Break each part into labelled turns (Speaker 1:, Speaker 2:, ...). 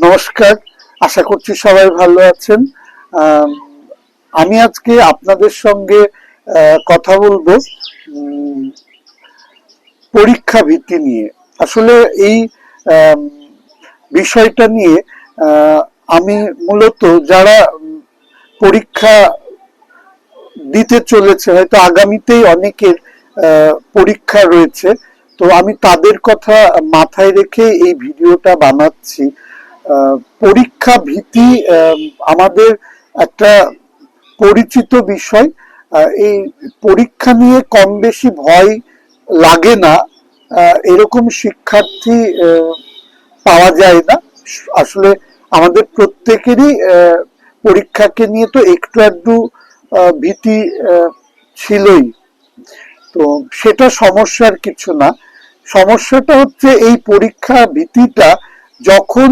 Speaker 1: নমস্কার আশা করছি সবাই ভালো আছেন। আমি আজকে আপনাদের সঙ্গে কথা বলব পরীক্ষা ভিত্তি নিয়ে। আসলে এই বিষয়টা নিয়ে আমি মূলত যারা পরীক্ষা দিতে চলেছে হয়তো আগামীতেই অনেকের পরীক্ষা রয়েছে তো আমি তাদের কথা মাথায় রেখে এই ভিডিওটা বানাচ্ছি। আহ, পরীক্ষা ভীতি আমাদের একটা পরিচিত বিষয়। এই পরীক্ষা নিয়ে কম বেশি ভয় লাগে না। এরকম শিক্ষার্থী পাওয়া যায় না। আসলে আমাদের প্রত্যেকেরই পরীক্ষাকে নিয়ে তো একটু আধটু ভীতি ছিলই। তো সেটা সমস্যার কিছু না। সমস্যাটা হচ্ছে এই পরীক্ষা ভীতিটা যখন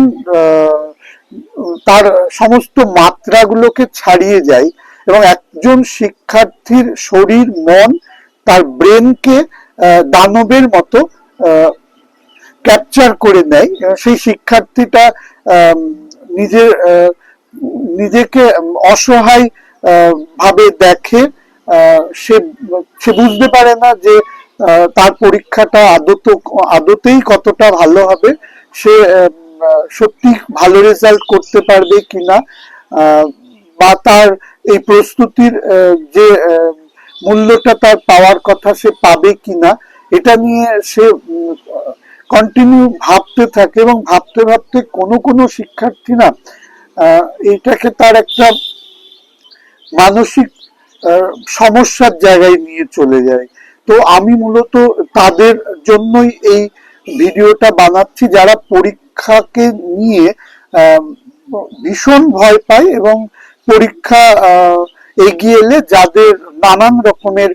Speaker 1: তার সমস্ত মাত্রাগুলোকে ছাড়িয়ে যায় এবং একজন শিক্ষার্থীর শরীর, মন তার ব্রেনকে দানবের মতো ক্যাপচার করে নেয়। সেই শিক্ষার্থীটা নিজের নিজেকে অসহায় ভাবে দেখে সে সে বুঝতে পারে না যে তার পরীক্ষাটা আদত, আদতেই কতটা ভালো হবে। সে সত্যি ভালো রেজাল্ট করতে পারবে কিনা বা তার এই প্রস্তুতির যে মূল্যটা তার পাওয়ার কথা সে পাবে কিনা এটা নিয়ে সে কন্টিনিউ ভাবতে থাকে এবং ভাবতে ভাবতে কোনো কোনো শিক্ষার্থী না আহ, এইটাকে তার একটা মানসিক সমস্যার জায়গায় নিয়ে চলে যায়। তো আমি মূলত তাদের জন্যই এই ভিডিওটা বানাচ্ছি যারা পরীক্ষাকে নিয়ে ভীষণ ভয় পায় এবং পরীক্ষা এগিয়ে এলে যাদের নানান রকমের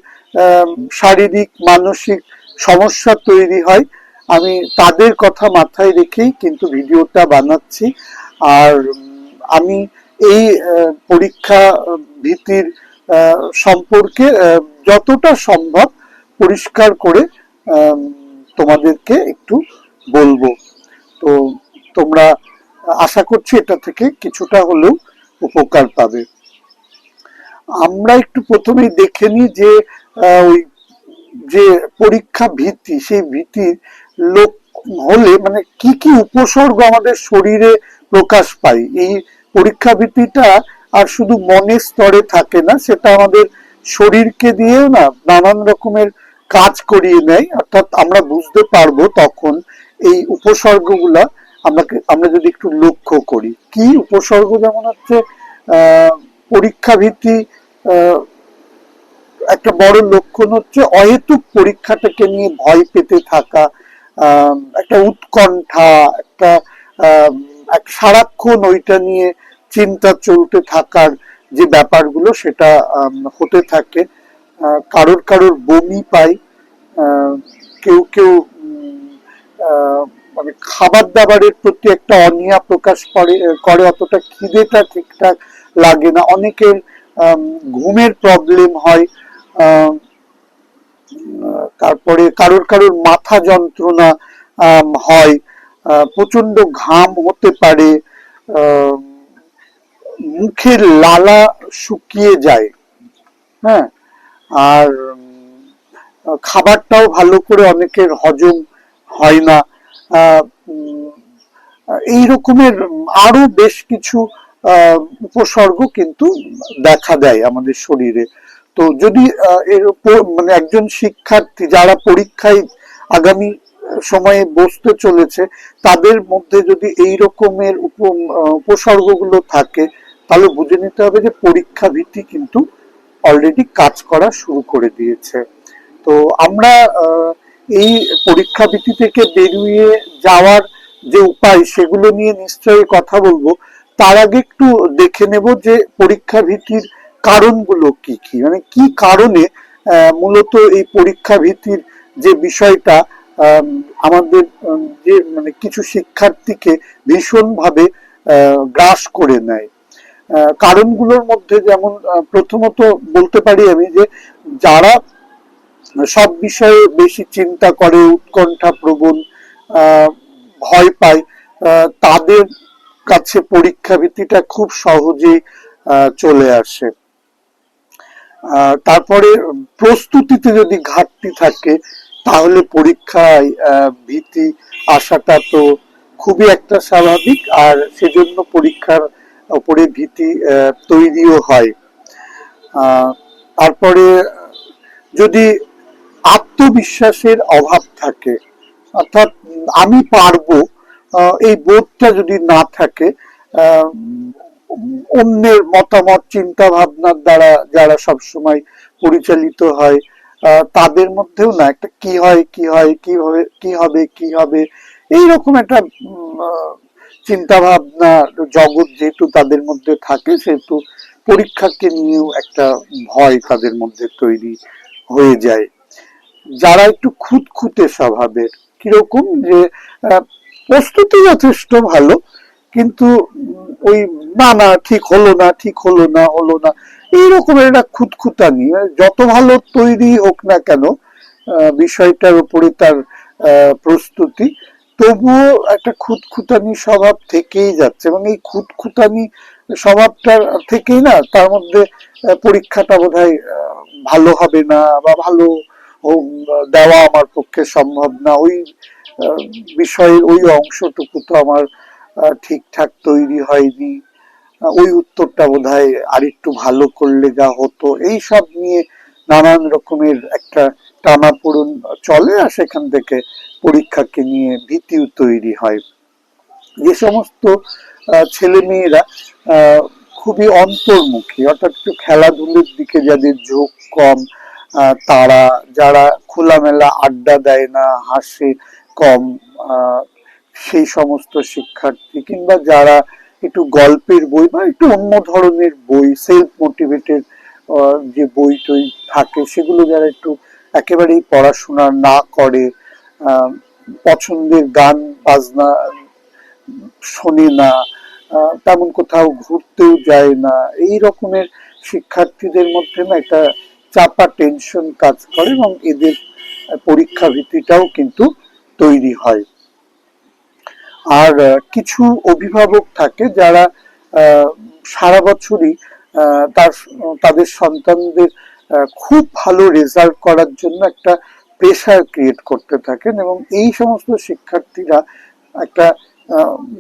Speaker 1: শারীরিক, মানসিক সমস্যা তৈরি হয়, আমি তাদের কথা মাথায় রেখেই কিন্তু ভিডিওটা বানাচ্ছি। আর, আমি এই পরীক্ষা ভীতির সম্পর্কে যতটা সম্ভব পরিষ্কার করে তোমাদেরকে একটু বলব। তো তোমরা আশা করছি এটা থেকে কিছুটা হলেও উপকার পাবে। আমরা একটু প্রথমেই দেখে নিই যে আহ, ওই যে পরীক্ষা ভীতি সেই ভীতির লোক হলে মানে কি কি উপসর্গ আমাদের শরীরে প্রকাশ পায়? এই পরীক্ষা ভীতিটা আর শুধু মনের স্তরে থাকে না সেটা আমাদের শরীরকে দিয়েও না নানান রকমের কাজ করিয়ে নেয়, অর্থাৎ আমরা বুঝতে পারব তখন এই উপসর্গগুলা আমাকে, আমরা যদি একটু লক্ষ্য করি। কি উপসর্গ? যেমন হচ্ছে পরীক্ষা ভীতি একটা বড় লক্ষণ হচ্ছে অহেতুক পরীক্ষাটাকে নিয়ে ভয় পেতে থাকা একটা উৎকণ্ঠা, একটা এক সারাক্ষণ ওইটা নিয়ে চিন্তা চলতে থাকার যে ব্যাপারগুলো সেটা হতে থাকে। কারোর কারোর বমি পায় কেউ কেউ মানে খাবার দাবারের প্রতি একটা অনীহা প্রকাশ করে করে অতটা খিদেটা ঠিকঠাক লাগে না। অনেকের ঘুমের প্রবলেম হয় তারপরে কারোর কারোর মাথা যন্ত্রণা হয় প্রচণ্ড ঘাম হতে পারে মুখের লালা শুকিয়ে যায় হ্যাঁ? আর খাবারটাও ভালো করে অনেকের হজম হয় না। এই রকমের আরও বেশ কিছু উপসর্গ কিন্তু দেখা দেয় আমাদের শরীরে। তো যদি এর উপর মানে একজন শিক্ষার্থী যারা পরীক্ষায় আগামী সময়ে বসতে চলেছে, তাদের মধ্যে যদি এই রকমের উপসর্গগুলো থাকে, তাহলে বুঝে নিতে হবে যে পরীক্ষা ভীতি কিন্তু অলরেডি কাজ করা শুরু করে দিয়েছে। তো আমরা এই পরীক্ষা ভীতি থেকে বেরিয়ে যাওয়ার যে উপায়, সেগুলো নিয়ে নিশ্চয়ই কথা বলব। তার আগে একটু দেখে নেব যে পরীক্ষা ভীতির কারণগুলো কি কি। মানে কি কারণে মূলত এই পরীক্ষা ভীতির যে বিষয়টা আমাদের যে মানে কিছু শিক্ষার্থীকে ভীষণভাবে গ্রাস করে নেয়। কারণগুলোর মধ্যে যেমন প্রথমত বলতে পারি আমি যে, যারা সব বিষয়ে বেশি চিন্তা করে উৎকণ্ঠা প্রবণ ভয় পায় তাদের কাছে পরীক্ষা ভীতিটা খুব সহজেই আহ, চলে আসে। তারপরে প্রস্তুতিতে যদি ঘাটতি থাকে তাহলে পরীক্ষায় ভীতি আসাটা তো খুবই একটা স্বাভাবিক আর সেজন্য পরীক্ষার উপরে ভীতি তৈরিও হয়। তারপরে যদি আত্মবিশ্বাসের অভাব থাকে। অর্থাৎ আমি পারব এই বোধটা যদি না থাকে অন্যের মতামত চিন্তা ভাবনার দ্বারা যারা সব সময় পরিচালিত হয় তাদের মধ্যেও না একটা কি হয় কি হয়, কীভাবে, কি হবে কি হবে, এইরকম একটা চিন্তা ভাবনা জগৎ যেহেতু তাদের মধ্যে থাকে, সেহেতু পরীক্ষাকে নিয়েও একটা ভয় তাদের মধ্যে তৈরি হয়ে যায়। যারা একটু খুঁতখুঁতে স্বভাবের, কীরকম যে প্রস্তুতি যথেষ্ট ভালো, কিন্তু ওই, না না, ঠিক হলো না, ঠিক হলো না হলো না। এইরকম একটা খুঁতখুতানি যত ভালো তৈরি হোক না কেন বিষয়টার উপরে তার প্রস্তুতি, তবুও একটা খুঁতখুতানি স্বভাব থেকেই যাচ্ছে। এবং এই খুঁতখুতানি স্বভাবটার থেকেই না, তার মধ্যে পরীক্ষাটা বোধ ভালো হবে না বা ভালো দেওয়া আমার পক্ষে সম্ভব না। ওই আহ, বিষয়ের ওই অংশটুকু তো আমার ঠিকঠাক তৈরি হয়নি। ওই উত্তরটা বোধ হয় আর একটু ভালো করলে যা হতো। এই সব নিয়ে নানান রকমের একটা টানাপোড়েন চলে আর সেখান থেকে পরীক্ষাকে নিয়ে ভীতিও তৈরি হয়। যে সমস্ত ছেলে মেয়েরা খুবই অন্তর্মুখী অর্থাৎ একটু খেলাধুলোর দিকে যাদের ঝোঁক কম তারা যারা খোলামেলা আড্ডা দেয় না, হাসে কম সেই সমস্ত শিক্ষার্থী কিংবা যারা একটু গল্পের বই বা একটু অন্য ধরনের বই সেলফ মোটিভেটেড যে বই টই থাকে, সেগুলো যারা একটু একেবারেই পড়াশোনা না করে পছন্দের গান, বাজনা শোনে না তেমন কোথাও ঘুরতেও যায় না, এই রকমের শিক্ষার্থীদের মধ্যে না একটা চাপা টেনশন কাজ করে এবং এদের পরীক্ষা ভীতিটাও কিন্তু তৈরি হয়। আর কিছু অভিভাবক থাকে যারা সারা বছরই তার, তাদের সন্তানদের খুব ভালো রেজাল্ট করার জন্য একটা প্রেশার ক্রিয়েট করতে থাকেন এবং এই সমস্ত শিক্ষার্থীরা একটা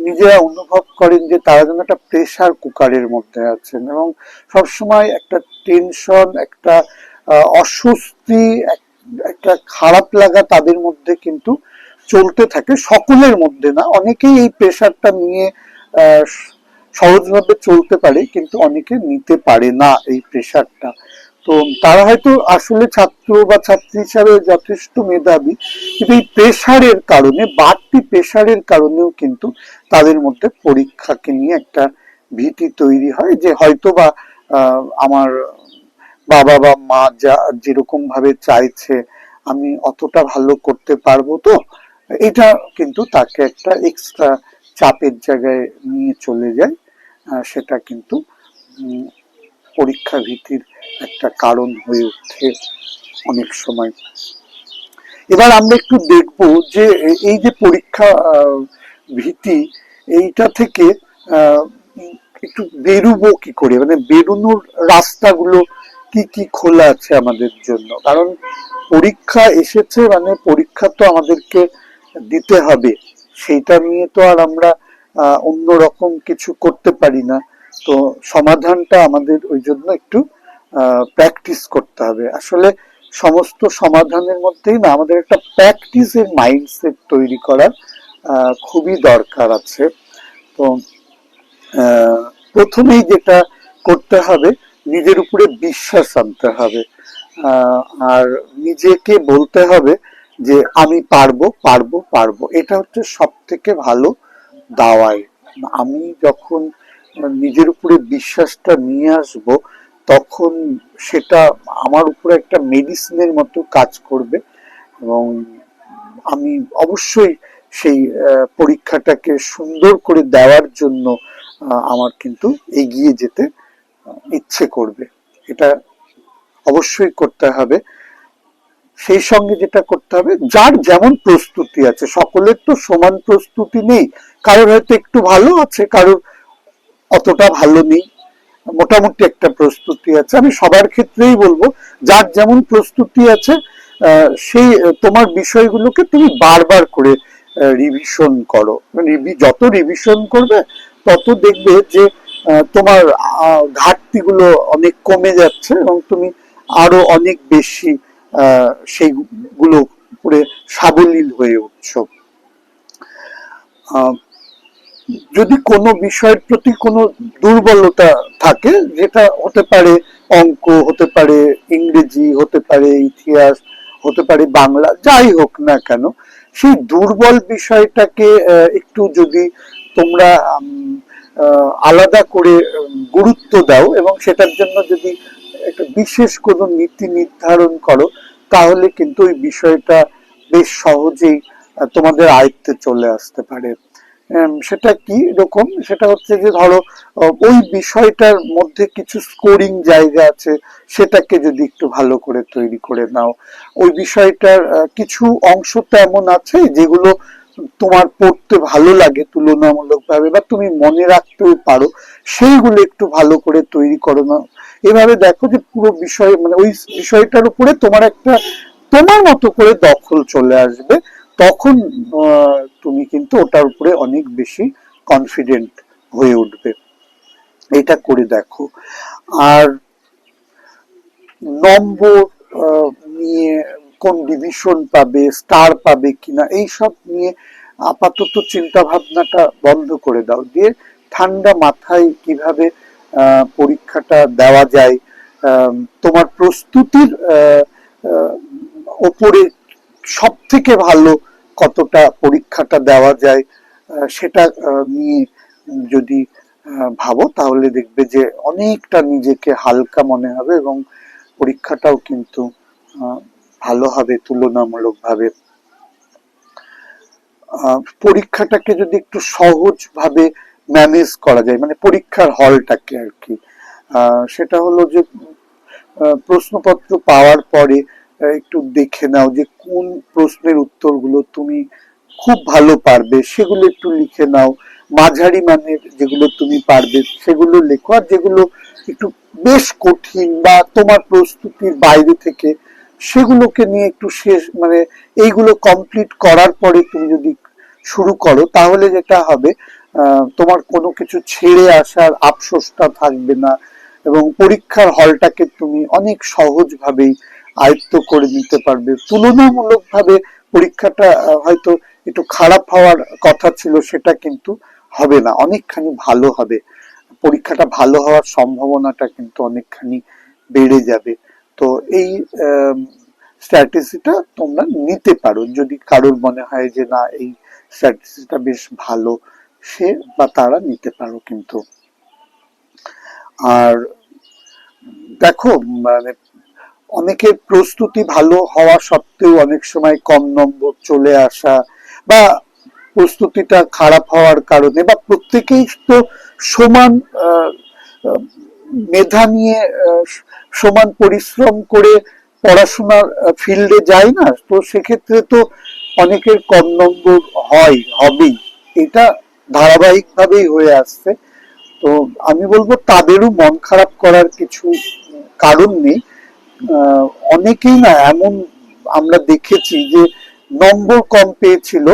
Speaker 1: নিজেরা অনুভব করেন যে তারা যেন একটা প্রেশার কুকারের মধ্যে আছেন এবং সবসময় একটা টেনশন একটা অস্বস্তি একটা খারাপ লাগা তাদের মধ্যে কিন্তু চলতে থাকে, সকলের মধ্যে না। অনেকেই এই প্রেশারটা নিয়ে সহজভাবে চলতে পারে, কিন্তু অনেকে নিতে পারে না এই প্রেশারটা তো তারা হয়তো আসলে ছাত্র বা ছাত্রী হিসাবে যথেষ্ট মেধাবী, কিন্তু এই প্রেশারের কারণে, বাড়তি প্রেশারের কারণেও কিন্তু তাদের মধ্যে পরীক্ষাকে নিয়ে একটা ভীতি তৈরি হয় যে হয়তো বা আমার বাবা বা মা যা যেরকম ভাবে চাইছে, আমি অতটা ভালো করতে পারব তো, এটা কিন্তু তাকে একটা এক্সট্রা চাপের জায়গায় নিয়ে চলে যায় সেটা কিন্তু পরীক্ষা ভীতির একটা কারণ হয়ে ওঠে অনেক সময়। এবার আমরা একটু দেখব যে এই যে পরীক্ষা ভীতি এইটা থেকে একটু বেরুবো কি করে? মানে বেরোনোর রাস্তাগুলো কি কি খোলা আছে আমাদের জন্য? কারণ পরীক্ষা এসেছে মানে পরীক্ষা তো আমাদেরকে দিতে হবে। সেইটা নিয়ে তো আর আমরা আহ, অন্যরকম কিছু করতে পারি না। তো সমাধানটা আমাদের ওই জন্য একটু প্র্যাকটিস করতে হবে। আসলে সমস্ত সমাধানের মধ্যেই না, আমাদের একটা প্র্যাকটিসের মাইন্ডসেট তৈরি করার খুবই দরকার আছে। তো প্রথমেই যেটা করতে হবে, নিজের উপরে বিশ্বাস আনতে হবে। আর নিজেকে বলতে হবে যে, আমি পারব পারব পারব। এটা হচ্ছে সব থেকে ভালো দাওয়াই। আমি যখন নিজের উপরে বিশ্বাসটা নিয়ে আসব, তখন সেটা আমার উপরে একটা মেডিসিনের মতো কাজ করবে এবং আমি অবশ্যই সেই পরীক্ষাটাকে সুন্দর করে দেওয়ার জন্য আমার কিন্তু এগিয়ে যেতে ইচ্ছে করবে। এটা অবশ্যই করতে হবে। সেই সঙ্গে যেটা করতে হবে, যার যেমন প্রস্তুতি আছে, সকলের তো সমান প্রস্তুতি নেই। কারোর হয়তো একটু ভালো আছে, কারোর অতটা ভালো নেই। মোটামুটি একটা প্রস্তুতি আছে। আমি সবার ক্ষেত্রেই বলব, যার যেমন প্রস্তুতি আছে সেই, তোমার বিষয়গুলোকে তুমি বারবার করে রিভিশন করো। যত রিভিশন করবে, তত দেখবে যে তোমার ঘাটতিগুলো অনেক কমে যাচ্ছে এবং তুমি আরও অনেক বেশি সেইগুলো করে সাবলীল হয়ে উঠছো। যদি কোনো বিষয়ের প্রতি কোনো দুর্বলতা থাকে, যেটা হতে পারে অঙ্ক, হতে পারে ইংরেজি, হতে পারে ইতিহাস, হতে পারে বাংলা, যাই হোক না কেন, সেই দুর্বল বিষয়টাকে একটু যদি তোমরা আলাদা করে গুরুত্ব দাও এবং সেটার জন্য যদি একটা বিশেষ কোনো নীতি নির্ধারণ করো, তাহলে কিন্তু ওই বিষয়টা বেশ সহজেই তোমাদের আয়ত্তে চলে আসতে পারে। সেটা কি রকম? সেটা হচ্ছে যে ধরো ওই বিষয়টার মধ্যে কিছু স্কোরিং জায়গা আছে, সেটাকে যদি একটু ভালো করে তৈরি করে নাও। ওই বিষয়টার কিছু অংশ তো এমন আছে যেগুলো তোমার পড়তে ভালো লাগে তুলনামূলকভাবে বা তুমি মনে রাখতেও পারো, সেইগুলো একটু ভালো করে তৈরি করো না। এভাবে দেখো যে পুরো বিষয় মানে ওই বিষয়টার উপরে তোমার একটা, তোমার মতো করে দখল চলে আসবে। তখন তুমি কিন্তু ওটার উপরে অনেক বেশি কনফিডেন্ট হয়ে উঠবে। এটা করে দেখো। আর নম্বর নিয়ে কোন ডিভিশন পাবে স্টার পাবে কিনা এই সব নিয়ে আপাতত চিন্তা ভাবনাটা বন্ধ করে দাও। দিয়ে ঠান্ডা মাথায় কীভাবে পরীক্ষাটা দেওয়া যায় তোমার প্রস্তুতির ওপরে সব থেকে ভালো কতটা পরীক্ষাটা দেওয়া যায় সেটা নিয়ে যদি ভাবো, তাহলে দেখবে যে অনেকটা নিজেকে হালকা মনে হবে এবং পরীক্ষাটাও কিন্তু ভালো হবে, তুলনামূলকভাবে। পরীক্ষাটাকে যদি একটু সহজ ভাবে ম্যানেজ করা যায় মানে পরীক্ষার হলটাকে আর কি। সেটা হলো যে প্রশ্নপত্র পাওয়ার পরে একটু দেখে নাও যে কোন প্রশ্নের উত্তরগুলো তুমি খুব ভালো পারবে, সেগুলো একটু লিখে নাও। মাঝারি মানের যেগুলো তুমি পারবে, সেগুলো লেখো। আর যেগুলো একটু বেশ কঠিন বা তোমার প্রস্তুতির বাইরে থেকে, সেগুলোকে নিয়ে একটু শেষ মানে এইগুলো কমপ্লিট করার পরে তুমি যদি শুরু করো, তাহলে যেটা হবে তোমার কোনো কিছু ছেড়ে আসার আফসোসটা থাকবে না এবং পরীক্ষার হলটাকে তুমি অনেক সহজভাবেই আয়ত্ত করে নিতে পারবে। তুলনামূলকভাবে পরীক্ষাটা হয়তো একটু খারাপ হওয়ার কথা ছিল, সেটা কিন্তু হবে না। অনেকখানি ভালো হবে। পরীক্ষাটা ভালো হওয়ার সম্ভাবনাটা কিন্তু অনেকখানি বেড়ে যাবে। তো এই স্ট্র্যাটেজিটা তোমরা নিতে পারো। যদি কারোর মনে হয় যে, না, এই স্ট্র্যাটেজিটা বেশ ভালো, সে বা তারা নিতে পারো কিন্তু। আর দেখো মানে অনেকের প্রস্তুতি ভালো হওয়া সত্ত্বেও অনেক সময় কম নম্বর চলে আসা বা প্রস্তুতিটা খারাপ হওয়ার কারণে বা প্রত্যেকেই তো সমান মেধা নিয়ে সমান পরিশ্রম করে পড়াশোনার ফিল্ডে যায় না। তো সেক্ষেত্রে তো অনেকের কম নম্বর হয়, হবেই। এটা ধারাবাহিকভাবেই হয়ে আসছে। তো আমি বলব, তাদেরও মন খারাপ করার কিছু কারণ নেই। অনেকেই না এমন আমরা দেখেছি যে নম্বর কম পেয়েছিল,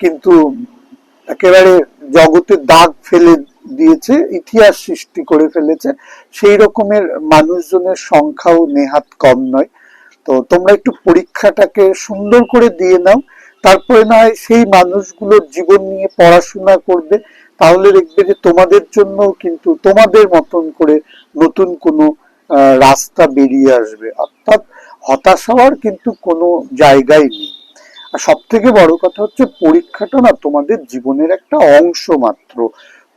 Speaker 1: কিন্তু একেবারে জগতে দাগ ফেলে দিয়েছে, ইতিহাস সৃষ্টি করে ফেলেছে। সেই রকমের মানুষজনের সংখ্যাও নেহাত কম নয়। তো তোমরা একটু পরীক্ষাটাকে সুন্দর করে দিয়ে নাও, তারপরে না হয় সেই মানুষগুলোর জীবন নিয়ে পড়াশোনা করবে, তাহলে দেখবে যে তোমাদের জন্য কিন্তু তোমাদের মতন করে নতুন কোনো রাস্তা বেরিয়ে আসবে। অর্থাৎ হতাশ হওয়ার কিন্তু কোনো জায়গাই নেই। আর সব থেকে বড় কথা হচ্ছে, পরীক্ষাটা না তোমাদের জীবনের একটা অংশ মাত্র।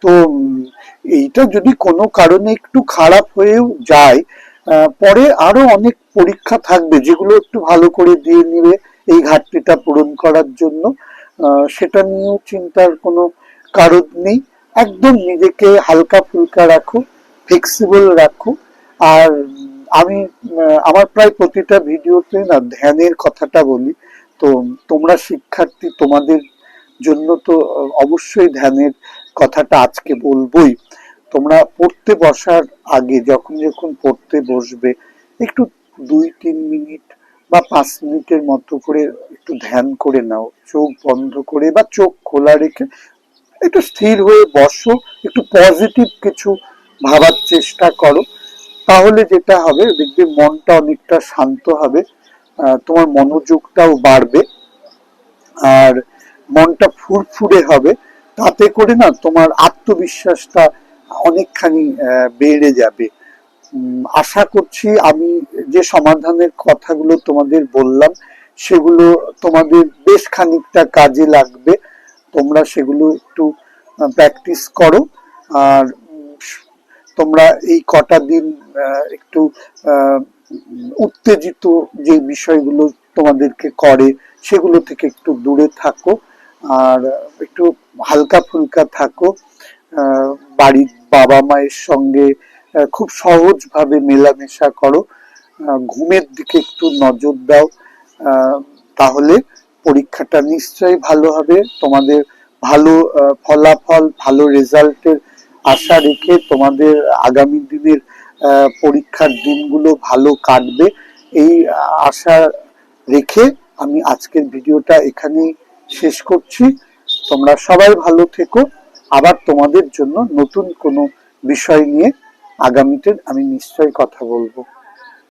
Speaker 1: তো এইটা যদি কোনো কারণে একটু খারাপ হয়েও যায় পরে আরও অনেক পরীক্ষা থাকবে, যেগুলো একটু ভালো করে দিয়ে নিবে এই ঘাটতিটা পূরণ করার জন্য। সেটা নিয়েও চিন্তার কোনো কারণ নেই। একদম নিজেকে হালকা ফুলকা রাখো ফ্লেক্সিবল রাখো। আর আমি আমার প্রায় প্রতিটা ভিডিওতে না ধ্যানের কথাটা বলি। তো তোমরা শিক্ষার্থী, তোমাদের জন্য তো অবশ্যই ধ্যানের কথাটা আজকে বলবোই। তোমরা পড়তে বসার আগে, যখন যখন পড়তে বসবে, একটু দুই, তিন মিনিট বা পাঁচ মিনিটের মতো করে একটু ধ্যান করে নাও। চোখ বন্ধ করে বা চোখ খোলা রেখে একটু স্থির হয়ে বসো, একটু পজিটিভ কিছু ভাবার চেষ্টা করো। তাহলে যেটা হবে, দেখবে মনটা অনেকটা শান্ত হবে তোমার মনোযোগটাও বাড়বে, আর মনটা ফুরফুরে হবে, তাতে করে না তোমার আত্মবিশ্বাসটা অনেকখানি বেড়ে যাবে। আশা করছি আমি যে সমাধানের কথাগুলো তোমাদের বললাম, সেগুলো তোমাদের বেশ খানিকটা কাজে লাগবে। তোমরা সেগুলো একটু প্র্যাকটিস করো, আর তোমরা এই কটা দিন একটু উত্তেজিত যে বিষয়গুলো তোমাদেরকে করে, সেগুলো থেকে একটু দূরে থাকো, আর একটু হালকা ফুলকা থাকো। বাড়ির বাবা মায়ের সঙ্গে খুব সহজভাবে মেলামেশা করো। ঘুমের দিকে একটু নজর দাও। তাহলে পরীক্ষাটা নিশ্চয়ই ভালো হবে। তোমাদের ভালো ফলাফল, ভালো রেজাল্টের আশা রেখে তোমাদের আগামী দিনের পরীক্ষার দিনগুলো ভালো কাটবে। এই আশা রেখে আমি আজকের ভিডিওটা এখানেই শেষ করছি। তোমরা সবাই ভালো থেকো। আবার তোমাদের জন্য নতুন কোনো বিষয় নিয়ে আগামীতে আমি নিশ্চয়ই কথা বলব।